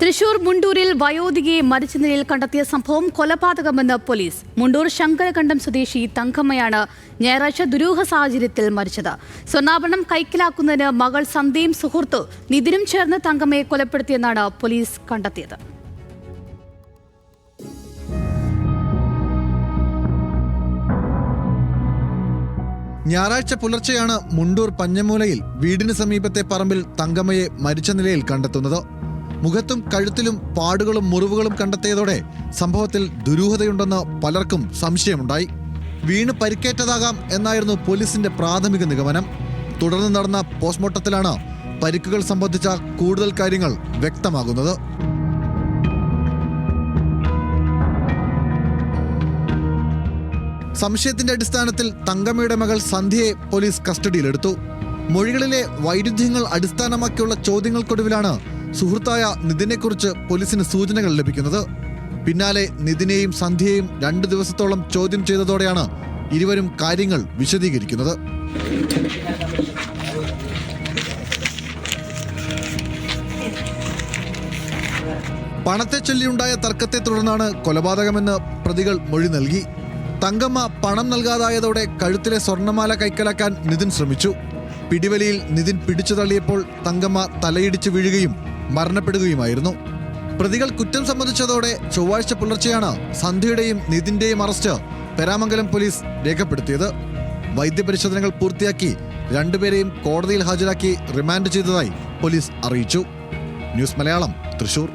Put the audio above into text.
തൃശൂർ മുണ്ടൂരിൽ വയോധികയെ മരിച്ച നിലയിൽ കണ്ടെത്തിയ സംഭവം കൊലപാതകമെന്ന് പോലീസ്. മുണ്ടൂർ ശങ്കരകണ്ഠം സ്വദേശി തങ്കമ്മയാണ് ഞായറാഴ്ച ദുരൂഹ സാഹചര്യത്തിൽ മരിച്ചത്. സ്വർണാഭരണം കൈക്കലാക്കുന്നതിന് മകൾ സന്ധ്യയും സുഹൃത്തു നിതിനും ചേർന്ന് തങ്കമ്മയെ കൊലപ്പെടുത്തിയെന്നാണ് പോലീസ് കണ്ടെത്തിയത്. ഞായറാഴ്ച പുലർച്ചെയാണ് മുണ്ടൂർ പഞ്ഞമൂലയിൽ വീടിന് സമീപത്തെ പറമ്പിൽ തങ്കമ്മയെ മരിച്ച നിലയിൽ കണ്ടെത്തുന്നത്. മുഖത്തും കഴുത്തിലും പാടുകളും മുറിവുകളും കണ്ടെത്തിയതോടെ സംഭവത്തിൽ ദുരൂഹതയുണ്ടെന്ന് പലർക്കും സംശയമുണ്ടായി. വീണ് പരിക്കേറ്റതാകാം എന്നായിരുന്നു പോലീസിന്റെ പ്രാഥമിക നിഗമനം. തുടർന്ന് നടന്ന പോസ്റ്റ്മോർട്ടത്തിലാണ് പരിക്കുകൾ സംബന്ധിച്ച കൂടുതൽ കാര്യങ്ങൾ വ്യക്തമാകുന്നത്. സംശയത്തിന്റെ അടിസ്ഥാനത്തിൽ തങ്കമ്മയുടെ മകൾ സന്ധ്യയെ പോലീസ് കസ്റ്റഡിയിലെടുത്തു. മൊഴികളിലെ വൈരുദ്ധ്യങ്ങൾ അടിസ്ഥാനമാക്കിയുള്ള ചോദ്യങ്ങൾക്കൊടുവിലാണ് സുഹൃത്തായ നിതിനെക്കുറിച്ച് പോലീസിന് സൂചനകൾ ലഭിക്കുന്നത് പിന്നാലെ നിതിനെയും സന്ധ്യയെയും രണ്ട് ദിവസത്തോളം ചോദ്യം ചെയ്തതോടെയാണ് ഇരുവരും കാര്യങ്ങൾ വിശദീകരിക്കുന്നത്. പണത്തെ ചൊല്ലിയുണ്ടായ തർക്കത്തെ തുടർന്നാണ് കൊലപാതകമെന്ന് പ്രതികൾ മൊഴി നൽകി. തങ്കമ്മ പണം നൽകാതായതോടെ കഴുത്തിലെ സ്വർണമാല കൈക്കലാക്കാൻ നിതിൻ ശ്രമിച്ചു. പിടിവലിയിൽ നിതിൻ പിടിച്ചു തള്ളിയപ്പോൾ തങ്കമ്മ തലയിടിച്ച് വീഴുകയും മരണപ്പെടുകയുമായിരുന്നു. പ്രതികൾ കുറ്റം സംബന്ധിച്ചതോടെ ചൊവ്വാഴ്ച പുലർച്ചെയാണ് സന്ധ്യയുടെയും നിതിന്റെയും അറസ്റ്റ് പെരാമംഗലം പോലീസ് രേഖപ്പെടുത്തിയത്. വൈദ്യപരിശോധനകൾ പൂർത്തിയാക്കി രണ്ടുപേരെയും കോടതിയിൽ ഹാജരാക്കി റിമാൻഡ് ചെയ്തതായി പോലീസ് അറിയിച്ചു. ന്യൂസ് മലയാളം തൃശൂർ.